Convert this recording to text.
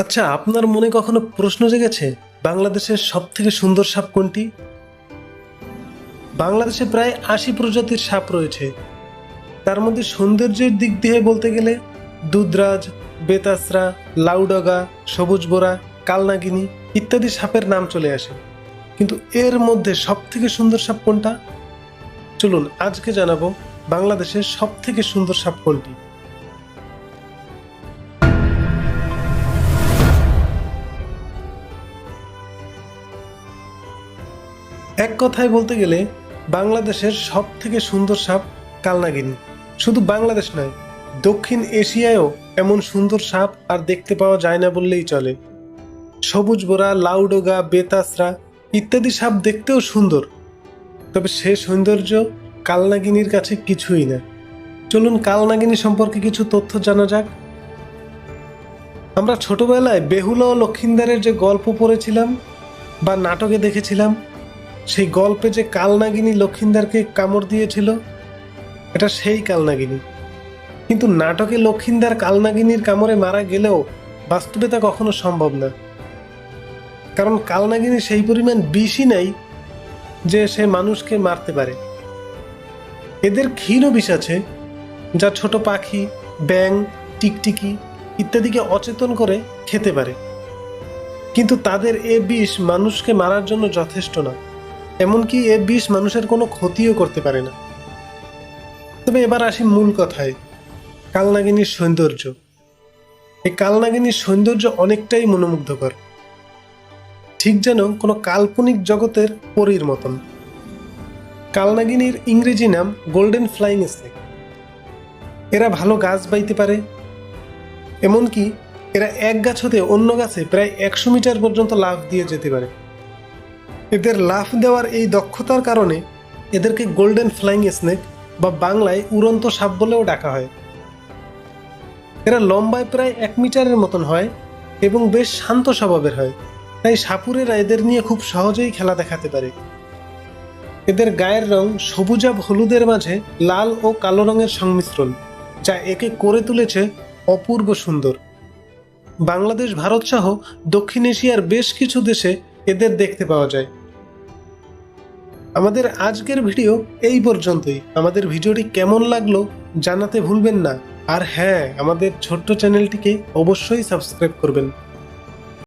আচ্ছা আপনার মনে কখনো প্রশ্ন জেগেছে বাংলাদেশের সব থেকে সুন্দর সাপ কোনটি? বাংলাদেশে প্রায় আশি প্রজাতির সাপ রয়েছে। তার মধ্যে সৌন্দর্যের দিক দিয়ে বলতে গেলে দুধরাজ, বেতাসরা, লাউডগা, সবুজ বোরা, কালনাগিনী ইত্যাদি সাপের নাম চলে আসে। কিন্তু এর মধ্যে সব থেকে সুন্দর সাপ কোনটা? চলুন আজকে জানাব বাংলাদেশের সব থেকে সুন্দর সাপ কোনটি। এক কথায় বলতে গেলে বাংলাদেশের সব থেকে সুন্দর সাপ কালনাগিনী। শুধু বাংলাদেশ নয়, দক্ষিণ এশিয়ায়ও এমন সুন্দর সাপ আর দেখতে পাওয়া যায় না বললেই চলে। সবুজ বোরা লাউডোগা বেতাসরা ইত্যাদি সাপ দেখতেও সুন্দর। তবে সে সৌন্দর্য কালনাগিনীর কাছে কিছুই না। চলুন কালনাগিনী সম্পর্কে কিছু তথ্য জানা যাক। আমরা ছোটবেলায় বেহুলা ও লক্ষিন্দারের যে গল্প পড়েছিলাম বা নাটকে দেখেছিলাম সেই গল্পে যে কালনাগিনী লক্ষিন্দারকে কামড় দিয়েছিল, এটা সেই কালনাগিনী। কিন্তু নাটকে লক্ষিন্দার কালনাগিনীর কামড়ে মারা গেলেও বাস্তবে তা কখনো সম্ভব না। কারণ কালনাগিনী সেই পরিমাণ বিষই নাই যে সে মানুষকে মারতে পারে। এদের ক্ষীণও বিষ আছে, যা ছোট পাখি ব্যাং টিকটিকি ইত্যাদিকে অচেতন করে খেতে পারে। কিন্তু তাদের এ বিষ মানুষকে মারার জন্য যথেষ্ট না। এমনকি এ বিষ মানুষের কোনো ক্ষতিও করতে পারে না। তবে এবার আসি মূল কথায়, কালনাগিনীর সৌন্দর্য। এই কালনাগিনীর সৌন্দর্য অনেকটাই মনোমুগ্ধকর। ঠিক যেন কোনো কাল্পনিক জগতের পরীর মতন। কালনাগিনীর ইংরেজি নাম গোল্ডেন ফ্লাইং স্নেক। এরা ভালো গাছ বাইতে পারে, এমনকি এরা এক গাছ হতে অন্য গাছে প্রায় একশো মিটার পর্যন্ত লাফ দিয়ে যেতে পারে। এদের লাফ দেওয়ার এই দক্ষতার কারণে এদেরকে গোল্ডেন ফ্লাইং স্নেক বা বাংলায় উড়ন্ত সাপ বলেও ডাকা হয়। এরা লম্বায় প্রায় এক মিটারের মতন হয় এবং বেশ শান্ত স্বভাবের হয়, তাই সাপুরেরা এদের নিয়ে খুব সহজেই খেলা দেখাতে পারে। এদের গায়ের রং সবুজাব হলুদের মাঝে লাল ও কালো রঙের সংমিশ্রণ, যা একে করে তুলেছে অপূর্ব সুন্দর। বাংলাদেশ, ভারত সহ দক্ষিণ এশিয়ার বেশ কিছু দেশে এদের দেখতে পাওয়া যায়। আমাদের আজকের ভিডিও এই পর্যন্তই। আমাদের ভিডিওটি কেমন লাগল জানাতে ভুলবেন না। আর হ্যাঁ আমাদের ছোট্ট চ্যানেলটিকে অবশ্যই সাবস্ক্রাইব করবেন।